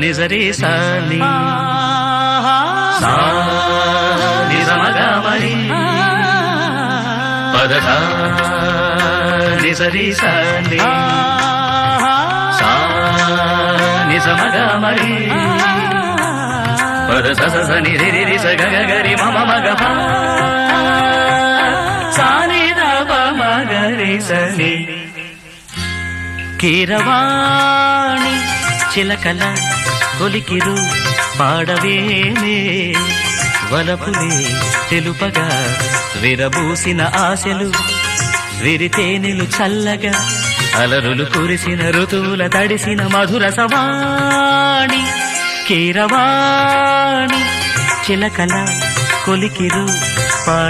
నిజరి సాని. సా నిజమగ పదధ నిజరి సాని. సా నిజమగ పద స స ని రి స గ గ గ సా ని ప. రి స ని. కీరవాణి చిలకల కొలికిరు పాడవేమే వలపులే తెలుపగా విరబూసిన ఆశలు విరితేనెలు చల్లగా అలరులు కురిసిన ఋతువుల తడిసిన మధుర సవాణి కీరవాణి చిలకల కొలికిరు